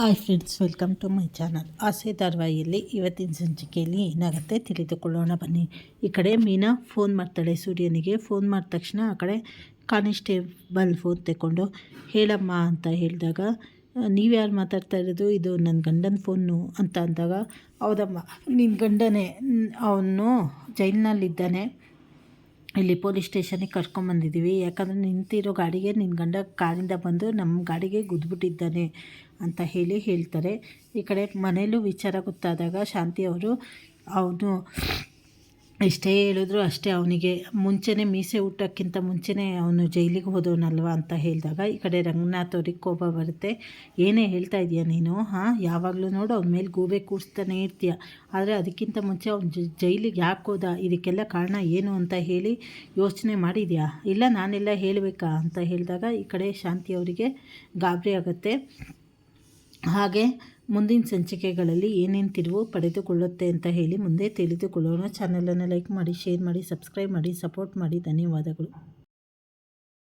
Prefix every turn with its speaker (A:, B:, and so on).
A: Hi friends welcome to my channel Aase ಧಾರಾವಾಹಿಯಲ್ಲಿ ಇವತ್ತಿನ ಸಂಚಿಕೆಯಲ್ಲಿ ಏನಾಗುತ್ತೆ ತಿಳಿದುಕೊಳ್ಳೋಣ. ಬನ್ನಿ. ಈ ಕಡೆ ಮೀನಾ ಫೋನ್ ಮಾಡ್ತಾಳೆ. ಸೂರ್ಯನಿಗೆ ಫೋನ್ ಮಾಡಿದ ತಕ್ಷಣ ಆ ಕಡೆ ಕಾನ್ಸ್ಟೇಬಲ್ ಫೋನ್ ತಗೊಂಡು ಹೇಳಮ್ಮ ಅಂತ ಹೇಳಿದಾಗ, ನೀವು ಯಾರು ಮಾತಾಡ್ತಾ ಇರೋದು? ಇದು ನನ್ನ ಗಂಡನ ಫೋನು ಅಂತ ಅಂದಾಗ, ಹೌದಮ್ಮ ನಿನ್ನ ಗಂಡನೇ ಅವನು ಜೈಲಿನಲ್ಲಿದ್ದಾನೆ. ಇಲ್ಲಿ ಪೊಲೀಸ್ ಸ್ಟೇಷನಿಗೆ ಕರ್ಕೊಂಬಂದಿದ್ದೀವಿ ಯಾಕಂದರೆ ನಿಂತಿರೋ ಗಾಡಿಗೆ ನಿನ್ನ ಗಂಡ ಕಾರಿಂದ ಬಂದು ನಮ್ಮ ಗಾಡಿಗೆ ಗುದ್ದುಬಿಟ್ಟಿದ್ದಾನೆ ಅಂತ ಹೇಳಿ ಹೇಳ್ತಾರೆ. ಈ ಕಡೆ ಮನೇಲೂ ವಿಚಾರ ಗೊತ್ತಾದಾಗ ಶಾಂತಿ ಅವರು, ಅವನು ಎಷ್ಟೇ ಹೇಳಿದ್ರು ಅಷ್ಟೇ ಅವನಿಗೆ ಮುಂಚೆನೇ ಮೀಸೆ ಊಟಕ್ಕಿಂತ ಮುಂಚೆನೇ ಅವನು ಜೈಲಿಗೆ ಹೋದವನಲ್ವ ಅಂತ ಹೇಳಿದಾಗ, ಈ ಕಡೆ ರಂಗನಾಥ್ ಅವ್ರಿಗೆ ಕೋಪ ಬರುತ್ತೆ. ಏನೇ ಹೇಳ್ತಾ ಇದೀಯ ನೀನು? ಹಾಂ, ಯಾವಾಗಲೂ ನೋಡು, ಅವ್ನ ಮೇಲೆ ಗೂಬೆ ಕೂಡಿಸ್ತಾನೆ ಇರ್ತೀಯ. ಆದರೆ ಅದಕ್ಕಿಂತ ಮುಂಚೆ ಅವ್ನು ಜೈಲಿಗೆ ಯಾಕೆ ಹೋದ? ಇದಕ್ಕೆಲ್ಲ ಕಾರಣ ಏನು ಅಂತ ಹೇಳಿ ಯೋಚನೆ ಮಾಡಿದ್ಯಾ? ಇಲ್ಲ, ನಾನೆಲ್ಲ ಹೇಳಬೇಕಾ ಅಂತ ಹೇಳಿದಾಗ, ಈ ಕಡೆ ಶಾಂತಿ ಅವರಿಗೆ ಗಾಬರಿ ಆಗುತ್ತೆ. ಹಾಗೆ ಮುಂದಿನ ಸಂಚಿಕೆಗಳಲ್ಲಿ ಏನೇನು ತಿರುವು ಪಡೆದುಕೊಳ್ಳುತ್ತೆ ಅಂತ ಹೇಳಿ ಮುಂದೆ ತಿಳಿದುಕೊಳ್ಳೋಣ. ಚಾನಲನ್ನು ಲೈಕ್ ಮಾಡಿ ಶೇರ್ ಮಾಡಿ ಸಬ್ಸ್ಕ್ರೈಬ್ ಮಾಡಿ ಸಪೋರ್ಟ್ ಮಾಡಿ. ಧನ್ಯವಾದಗಳು.